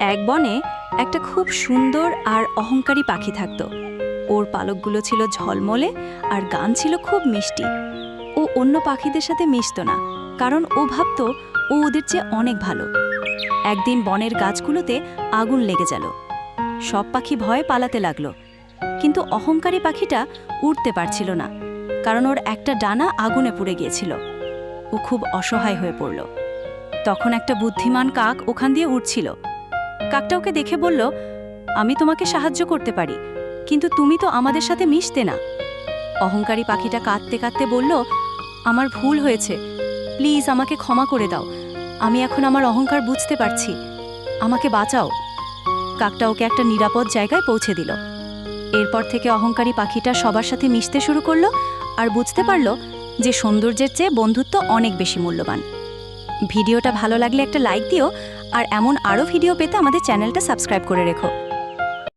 এক বনে একটা খুব সুন্দর আর অহংকারী পাখি থাকত। ওর পালকগুলো ছিল ঝলমলে আর গান ছিল খুব মিষ্টি। ও অন্য পাখিদের সাথে মিশত না, কারণ ও ভাবত ও ওদের চেয়ে অনেক ভালো। একদিন বনের গাছগুলোতে আগুন লেগে গেল। সব পাখি ভয়ে পালাতে লাগল। কিন্তু অহংকারী পাখিটা উড়তে পারছিল না, কারণ ওর একটা ডানা আগুনে পুড়ে গিয়েছিল। ও খুব অসহায় হয়ে পড়ল। তখন একটা বুদ্ধিমান কাক ওখান দিয়ে উঠছিল কাকটা ওকে দেখে বলল, আমি তোমাকে সাহায্য করতে পারি, কিন্তু তুমি তো আমাদের সাথে মিশতে না। অহংকারী পাখিটা কাঁদতে কাঁদতে বলল, আমার ভুল হয়েছে, প্লিজ আমাকে ক্ষমা করে দাও, আমি এখন আমার অহংকার বুঝতে পারছি, আমাকে বাঁচাও। কাকটা ওকে একটা নিরাপদ জায়গায় পৌঁছে দিল। এরপর থেকে অহংকারী পাখিটা সবার সাথে মিশতে শুরু করল আর বুঝতে পারল যে সৌন্দর্যের চেয়ে বন্ধুত্ব অনেক বেশি মূল্যবান। ভিডিওটা ভালো লাগলে একটা লাইক দিও আর এমন আরও ভিডিও পেতে আমাদের চ্যানেলটা সাবস্ক্রাইব করে রেখো।